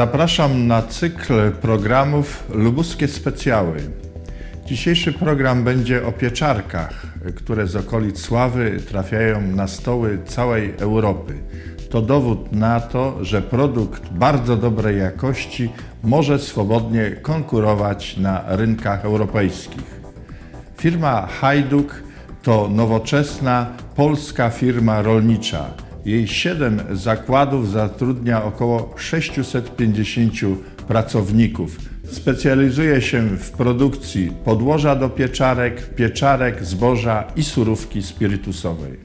Zapraszam na cykl programów Lubuskie Specjały. Dzisiejszy program będzie o pieczarkach, które z okolic Sławy trafiają na stoły całej Europy. To dowód na to, że produkt bardzo dobrej jakości może swobodnie konkurować na rynkach europejskich. Firma Hajduk to nowoczesna polska firma rolnicza. Jej siedem zakładów zatrudnia około 650 pracowników. Specjalizuje się w produkcji podłoża do pieczarek, pieczarek, zboża i surówki spirytusowej.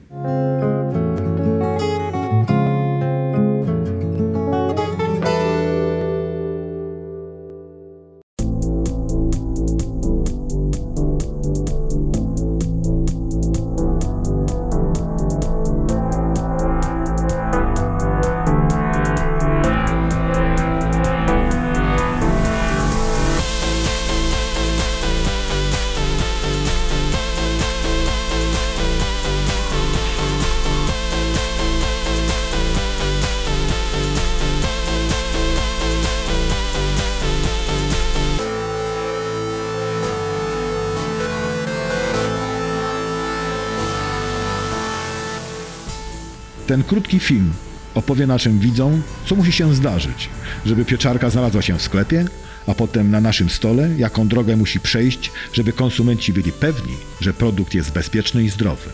Krótki film opowie naszym widzom, co musi się zdarzyć, żeby pieczarka znalazła się w sklepie, a potem na naszym stole, jaką drogę musi przejść, żeby konsumenci byli pewni, że produkt jest bezpieczny i zdrowy.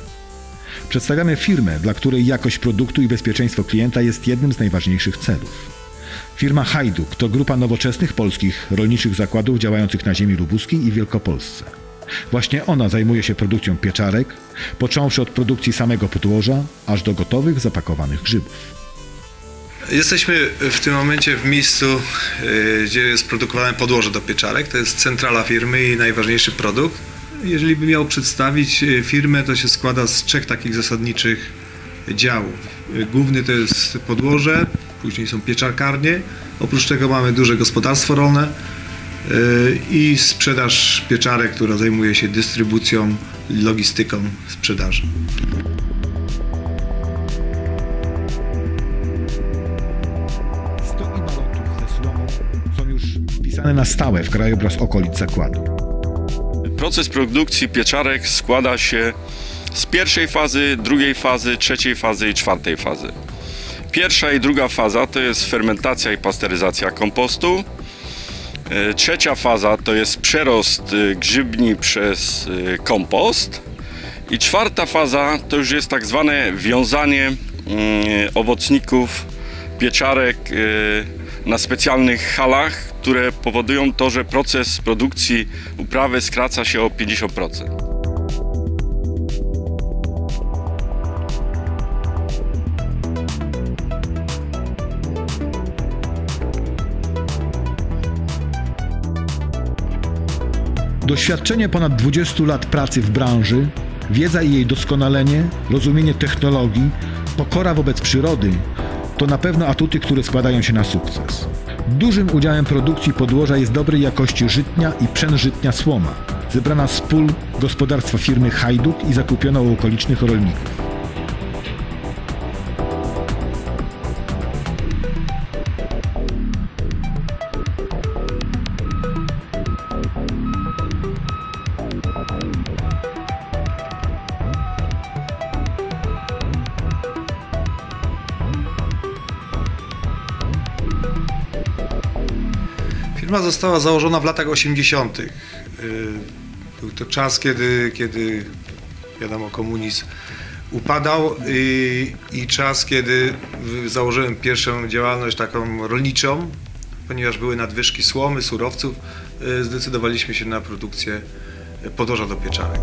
Przedstawiamy firmę, dla której jakość produktu i bezpieczeństwo klienta jest jednym z najważniejszych celów. Firma Hajduk to grupa nowoczesnych polskich rolniczych zakładów działających na ziemi lubuskiej i Wielkopolsce. Właśnie ona zajmuje się produkcją pieczarek, począwszy od produkcji samego podłoża, aż do gotowych, zapakowanych grzybów. Jesteśmy w tym momencie w miejscu, y, gdzie jest produkowane podłoże do pieczarek. To jest centrala firmy i najważniejszy produkt. Jeżeli bym miał przedstawić y, firmę, to się składa z trzech takich zasadniczych działów. Y, Główny to jest podłoże, później są pieczarkarnie. Oprócz tego mamy duże gospodarstwo rolne i sprzedaż pieczarek, która zajmuje się dystrybucją, logistyką sprzedaży. Stoki balotów ze słomą są już wpisane na stałe w krajobraz okolic zakładu. Proces produkcji pieczarek składa się z pierwszej fazy, drugiej fazy, trzeciej fazy i czwartej fazy. Pierwsza i druga faza to jest fermentacja i pasteryzacja kompostu. E, Trzecia faza to jest przerost e, grzybni przez e, kompost. I czwarta faza to już jest tak zwane wiązanie mm, owocników, pieczarek na specjalnych halach, które powodują to, że proces produkcji uprawy skraca się o 50%. Doświadczenie ponad 20 lat pracy w branży, wiedza i jej doskonalenie, rozumienie technologii, pokora wobec przyrody to na pewno atuty, które składają się na sukces. Dużym udziałem produkcji podłoża jest dobrej jakości żytnia i przężytnia słoma, zebrana z pól gospodarstwa firmy Hajduk i zakupiona u okolicznych rolników. Firma została założona w latach 80. Y, Był to czas, kiedy, kiedy wiadomo, komunizm upadał i, i czas, kiedy założyłem pierwszą działalność taką rolniczą, ponieważ były nadwyżki słomy, surowców, y, zdecydowaliśmy się na produkcję podłoża do pieczarek.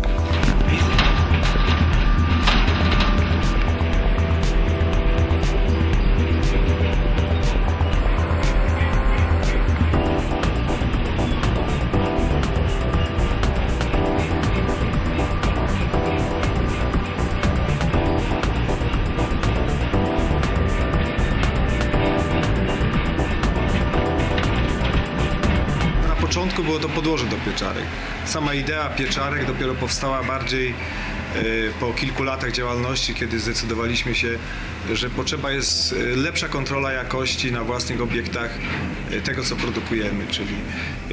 Początku było to podłoże do pieczarek. Sama idea pieczarek dopiero powstała bardziej e, po kilku latach działalności, kiedy zdecydowaliśmy się, że potrzeba jest e, lepsza kontrola jakości na własnych obiektach e, tego, co produkujemy, czyli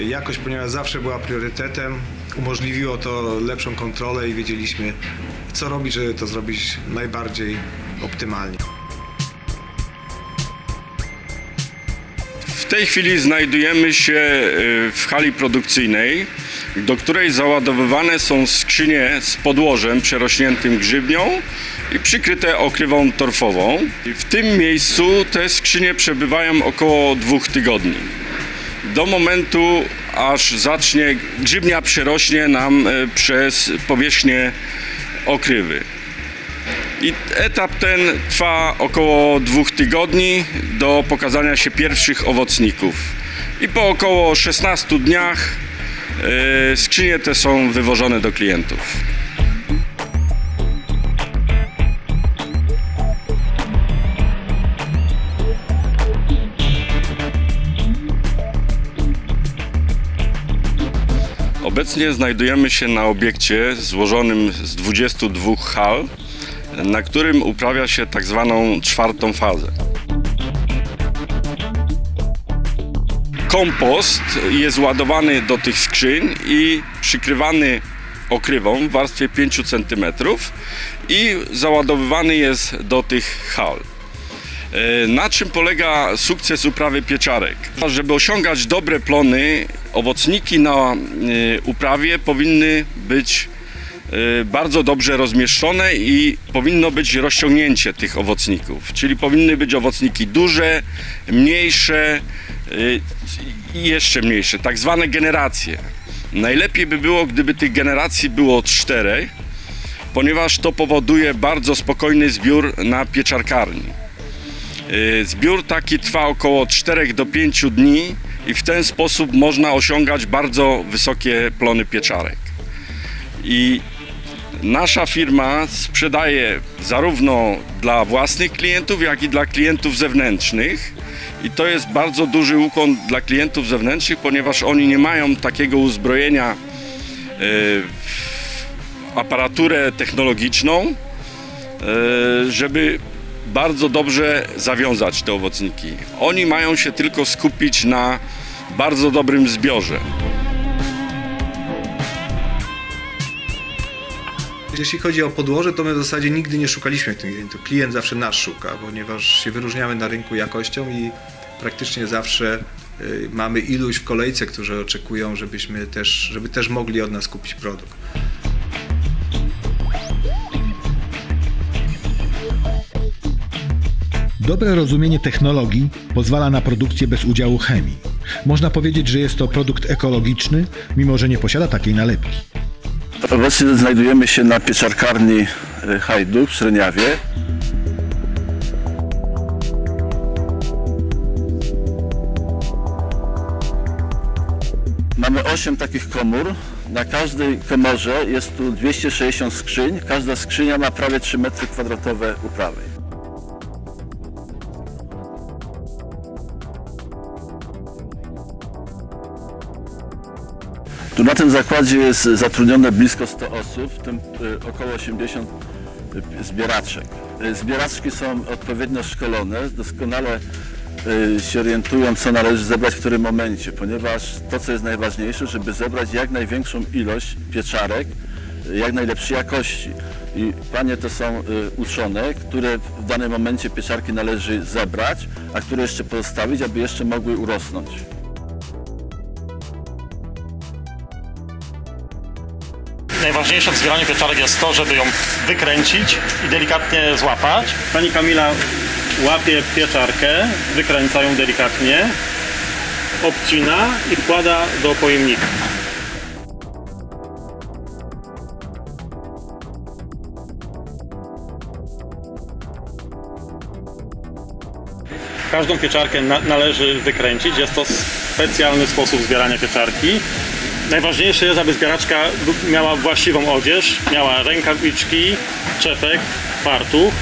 jakość, ponieważ zawsze była priorytetem, umożliwiło to lepszą kontrolę i wiedzieliśmy, co robić, żeby to zrobić najbardziej optymalnie. Tej chwili znajdujemy się y, w hali produkcyjnej, do której załadowywane są skrzynie z podłożem przerośniętym grzybnią i przykryte okrywą torfową. W tym miejscu te skrzynie przebywają około dwóch tygodni. Do momentu, aż zacznie grzybnia przerośnie nam y, przez powierzchnię okrywy. I etap ten trwa około dwóch tygodni do pokazania się pierwszych owocników. I po około 16 dniach yy, skrzynie te są wywożone do klientów. Obecnie znajdujemy się na obiekcie złożonym z 22 hal, na którym uprawia się tak zwaną czwartą fazę. Kompost jest ładowany do tych skrzyń i przykrywany okrywą w warstwie 5 cm i załadowywany jest do tych hal. E, Na czym polega sukces uprawy pieczarek? Żeby osiągać dobre plony, owocniki na e, uprawie powinny być bardzo dobrze rozmieszczone i powinno być rozciągnięcie tych owocników. Czyli powinny być owocniki duże, mniejsze i jeszcze mniejsze, tak zwane generacje. Najlepiej by było, gdyby tych generacji było cztery, ponieważ to powoduje bardzo spokojny zbiór na pieczarkarni. Y, Zbiór taki trwa około 4 do 5 dni i w ten sposób można osiągać bardzo wysokie plony pieczarek. I nasza firma sprzedaje zarówno dla własnych klientów, jak i dla klientów zewnętrznych. I to jest bardzo duży ukłon dla klientów zewnętrznych, ponieważ oni nie mają takiego uzbrojenia y, w aparaturę technologiczną, y, żeby bardzo dobrze zawiązać te owocniki. Oni mają się tylko skupić na bardzo dobrym zbiorze. Jeśli chodzi o podłoże, to my w zasadzie nigdy nie szukaliśmy klientów. Klient zawsze nas szuka, ponieważ się wyróżniamy na rynku jakością i praktycznie zawsze y, mamy iluś w kolejce, którzy oczekują, żebyśmy też, żeby też mogli od nas kupić produkt. Dobre rozumienie technologii pozwala na produkcję bez udziału chemii. Można powiedzieć, że jest to produkt ekologiczny, mimo że nie posiada takiej nalepki. Obecnie znajdujemy się na pieczarkarni y, Hajduk w Śreniawie. Mamy 8 takich komór. Na każdej komorze jest tu 260 skrzyń. Każda skrzynia ma prawie 3 metry kwadratowe uprawy. Na tym zakładzie jest zatrudnione blisko 100 osób, w tym y, około 80 zbieraczek. Y, Zbieraczki są odpowiednio szkolone, doskonale się orientują, co należy zebrać w którym momencie, ponieważ to, co jest najważniejsze, żeby zebrać jak największą ilość pieczarek, jak najlepszej jakości. I panie to są uczone, które w danym momencie pieczarki należy zebrać, a które jeszcze pozostawić, aby jeszcze mogły urosnąć. Najważniejsze w zbieraniu pieczarek jest to, żeby ją wykręcić i delikatnie złapać. Pani Kamila łapie pieczarkę, wykręca ją delikatnie, obcina i wkłada do pojemnika. Każdą pieczarkę na, należy wykręcić. Jest to specjalny sposób zbierania pieczarki. Najważniejsze jest, aby zbieraczka miała właściwą odzież, miała rękawiczki, czepek, fartuch.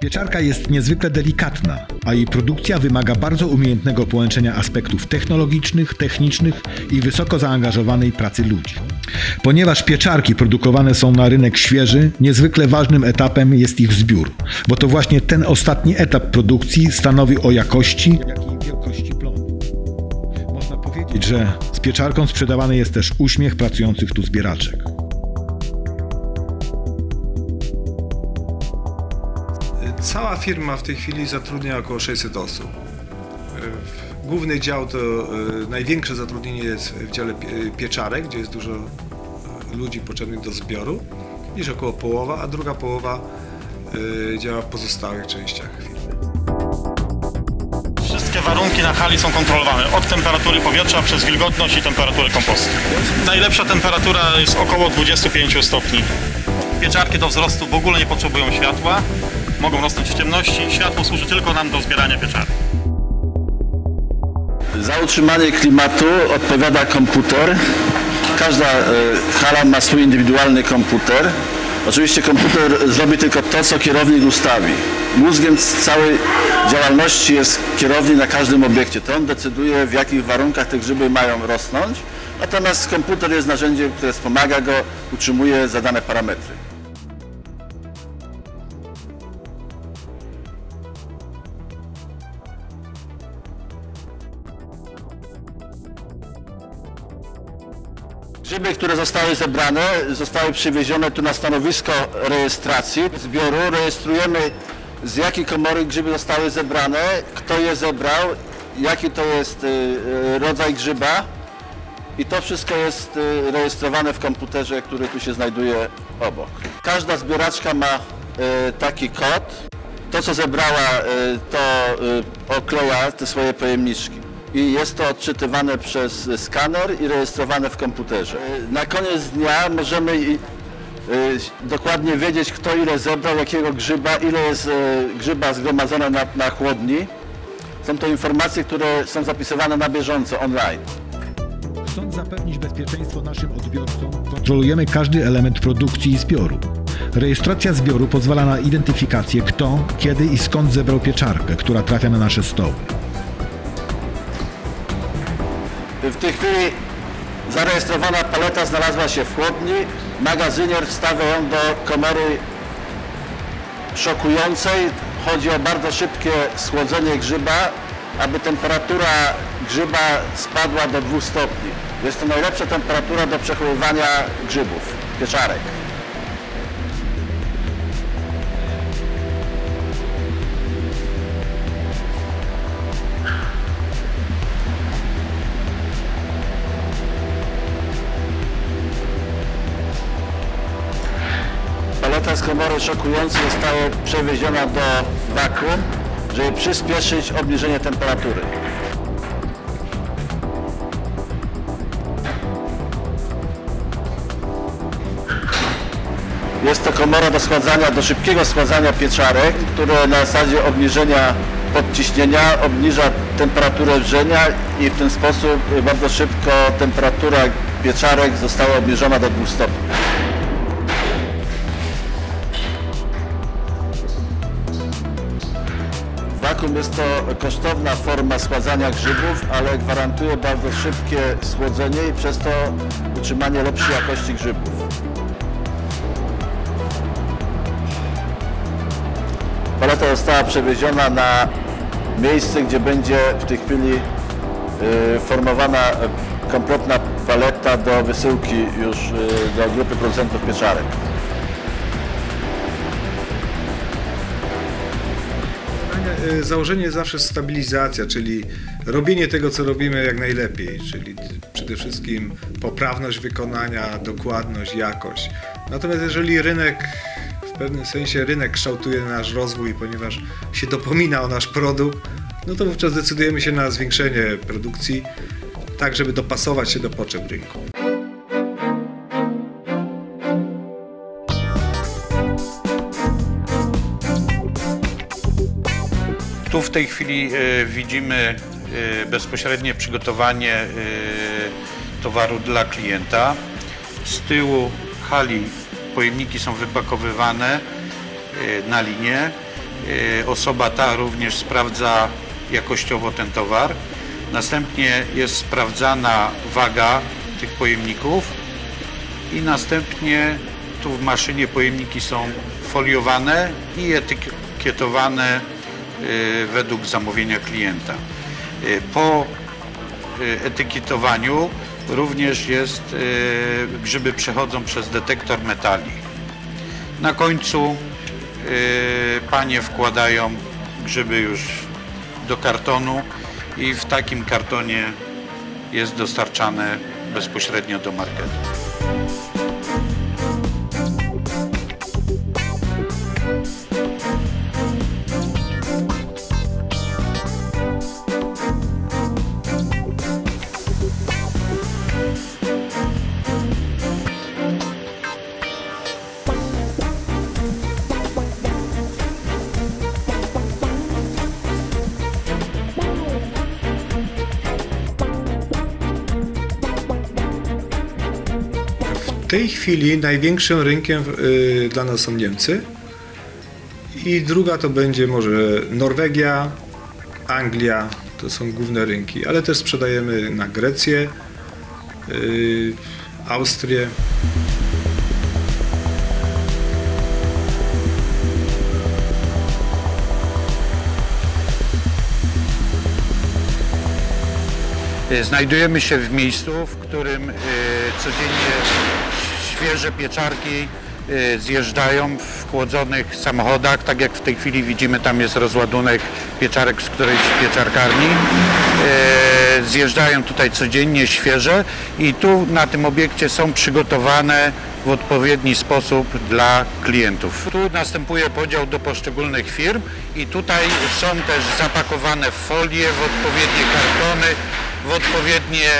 Pieczarka jest niezwykle delikatna, a jej produkcja wymaga bardzo umiejętnego połączenia aspektów technologicznych, technicznych i wysoko zaangażowanej pracy ludzi. Ponieważ pieczarki produkowane są na rynek świeży, niezwykle ważnym etapem jest ich zbiór, bo to właśnie ten ostatni etap produkcji stanowi o jakości, wielkości plonu. Można powiedzieć, że z pieczarką sprzedawany jest też uśmiech pracujących tu zbieraczek. Cała firma w tej chwili zatrudnia około 600 osób. E, Główny dział to e, największe zatrudnienie jest w dziale pie- pieczarek, gdzie jest dużo e, ludzi potrzebnych do zbioru, niż około połowa, a druga połowa e, działa w pozostałych częściach firmy. Wszystkie warunki na hali są kontrolowane. Od temperatury powietrza przez wilgotność i temperaturę kompostu. Najlepsza temperatura jest około 25 stopni. Pieczarki do wzrostu w ogóle nie potrzebują światła. Mogą rosnąć w ciemności. Światło służy tylko nam do zbierania pieczarek. Za utrzymanie klimatu odpowiada komputer. Każda e, hala ma swój indywidualny komputer. Oczywiście komputer zrobi tylko to, co kierownik ustawi. Mózgiem całej działalności jest kierownik na każdym obiekcie. To on decyduje, w jakich warunkach te grzyby mają rosnąć. Natomiast komputer jest narzędziem, które wspomaga go, utrzymuje zadane parametry. Grzyby, które zostały zebrane, zostały przywiezione tu na stanowisko rejestracji zbioru. Rejestrujemy z jakiej komory grzyby zostały zebrane, kto je zebrał, jaki to jest y, y, rodzaj grzyba. I to wszystko jest y, rejestrowane w komputerze, który tu się znajduje obok. Każda zbieraczka ma taki kod. To, co zebrała, to okleja te swoje pojemniczki. I jest to odczytywane przez skaner i rejestrowane w komputerze. Y, Na koniec dnia możemy y, dokładnie wiedzieć, kto ile zebrał, jakiego grzyba, ile jest y, grzyba zgromadzone na, na chłodni. Są to informacje, które są zapisywane na bieżąco online. Chcąc zapewnić bezpieczeństwo naszym odbiorcom, kontrolujemy każdy element produkcji i zbioru. Rejestracja zbioru pozwala na identyfikację kto, kiedy i skąd zebrał pieczarkę, która trafia na nasze stoły. W tej chwili zarejestrowana paleta znalazła się w chłodni. Magazynier wstawia ją do komory szokującej. Chodzi o bardzo szybkie schłodzenie grzyba, aby temperatura grzyba spadła do 2 stopni. Jest to najlepsza temperatura do przechowywania grzybów, pieczarek. Szokującej została przewieziona do wakuum, żeby przyspieszyć obniżenie temperatury. Jest to komora do schładzania, do szybkiego schładzania pieczarek, które na zasadzie obniżenia podciśnienia obniża temperaturę wrzenia i w ten sposób bardzo szybko temperatura pieczarek została obniżona do 2 stopni. Jest to kosztowna forma schładzania grzybów, ale gwarantuje bardzo szybkie schłodzenie i przez to utrzymanie lepszej jakości grzybów. Paleta została przewieziona na miejsce, gdzie będzie w tej chwili y, formowana y, kompletna paleta do wysyłki już y, do grupy producentów pieczarek. Y, Założenie jest zawsze stabilizacja, czyli robienie tego, co robimy jak najlepiej, czyli przede wszystkim poprawność wykonania, dokładność, jakość. Natomiast jeżeli rynek, w pewnym sensie rynek kształtuje nasz rozwój, ponieważ się dopomina o nasz produkt, no to wówczas decydujemy się na zwiększenie produkcji, tak żeby dopasować się do potrzeb rynku. Tu w tej chwili e, widzimy e, bezpośrednie przygotowanie e, towaru dla klienta. Z tyłu hali pojemniki są wypakowywane na linię. Osoba ta również sprawdza jakościowo ten towar. Następnie jest sprawdzana waga tych pojemników i następnie tu w maszynie pojemniki są foliowane i etykietowane według zamówienia klienta. E, Po e, etykietowaniu również jest, grzyby przechodzą przez detektor metali. Na końcu panie wkładają grzyby już do kartonu i w takim kartonie jest dostarczane bezpośrednio do marketu. Tej chwili największym rynkiem y, dla nas są Niemcy i druga to będzie może Norwegia, Anglia, to są główne rynki, ale też sprzedajemy na Grecję, y, Austrię. Znajdujemy się w miejscu, w którym e, codziennie świeże pieczarki e, zjeżdżają w chłodzonych samochodach. Tak jak w tej chwili widzimy, tam jest rozładunek pieczarek z którejś pieczarkarni. E, Zjeżdżają tutaj codziennie świeże i tu na tym obiekcie są przygotowane w odpowiedni sposób dla klientów. Tu następuje podział do poszczególnych firm i tutaj są też zapakowane w folie, w odpowiednie kartony, w odpowiednie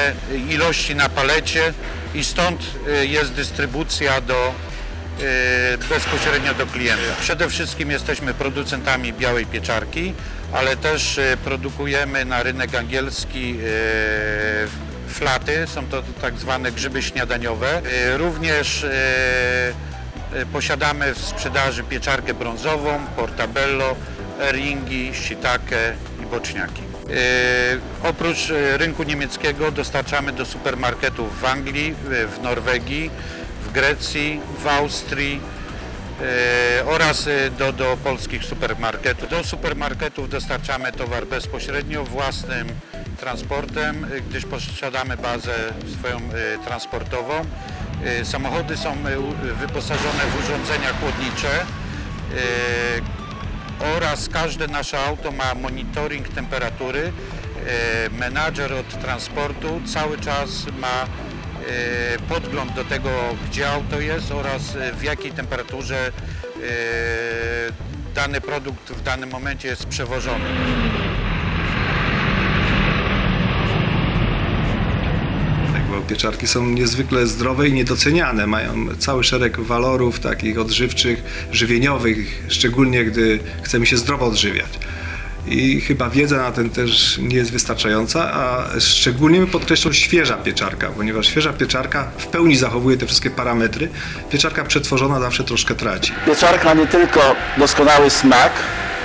ilości na palecie i stąd y, jest dystrybucja do y, bezpośrednio do klienta. Przede wszystkim jesteśmy producentami białej pieczarki, ale też y, produkujemy na rynek angielski flaty, są to tak zwane grzyby śniadaniowe. Również posiadamy w sprzedaży pieczarkę brązową, portabello, ringi, shiitake i boczniaki. E, oprócz e, rynku niemieckiego dostarczamy do supermarketów w Anglii, w- Norwegii, w Grecji, w Austrii e, oraz do, do polskich supermarketów. Do supermarketów dostarczamy towar bezpośrednio własnym transportem, gdyż posiadamy bazę swoją transportową. Samochody są wyposażone w urządzenia chłodnicze, oraz każde nasze auto ma monitoring temperatury. E, Menadżer od transportu cały czas ma e, podgląd do tego, gdzie auto jest oraz e, w jakiej temperaturze dany produkt w danym momencie jest przewożony. Tak, bo pieczarki są niezwykle zdrowe i niedoceniane. Mają cały szereg walorów takich odżywczych, żywieniowych, szczególnie gdy chcemy się zdrowo odżywiać. I chyba wiedza na ten też nie jest wystarczająca, a szczególnie bym podkreślał świeża pieczarka, ponieważ świeża pieczarka w pełni zachowuje te wszystkie parametry. Pieczarka przetworzona zawsze troszkę traci. Pieczarka nie tylko doskonały smak,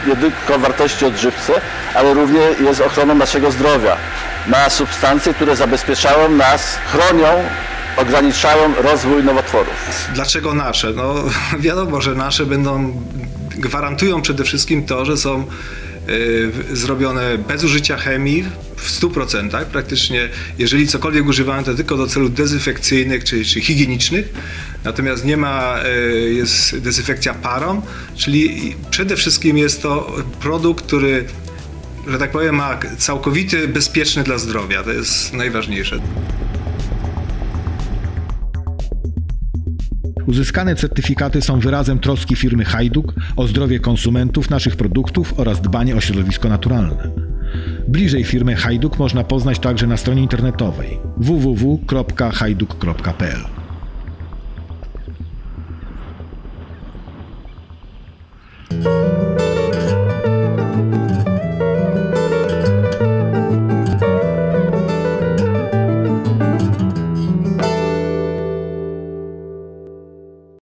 nie tylko wartości odżywcze, ale również jest ochroną naszego zdrowia. Ma substancje, które zabezpieczają nas, chronią, ograniczają rozwój nowotworów. Dlaczego nasze? No wiadomo, że nasze będą, gwarantują przede wszystkim to, że są y, zrobione bez użycia chemii w 100%. Praktycznie, jeżeli cokolwiek używamy, to tylko do celów dezynfekcyjnych czy, czy higienicznych. Natomiast nie ma, y, jest dezynfekcja parą, czyli przede wszystkim jest to produkt, który że tak powiem, ma całkowity bezpieczny dla zdrowia. To jest najważniejsze. Uzyskane certyfikaty są wyrazem troski firmy Hajduk o zdrowie konsumentów naszych produktów oraz dbanie o środowisko naturalne. Bliżej firmy Hajduk można poznać także na stronie internetowej www.hajduk.pl.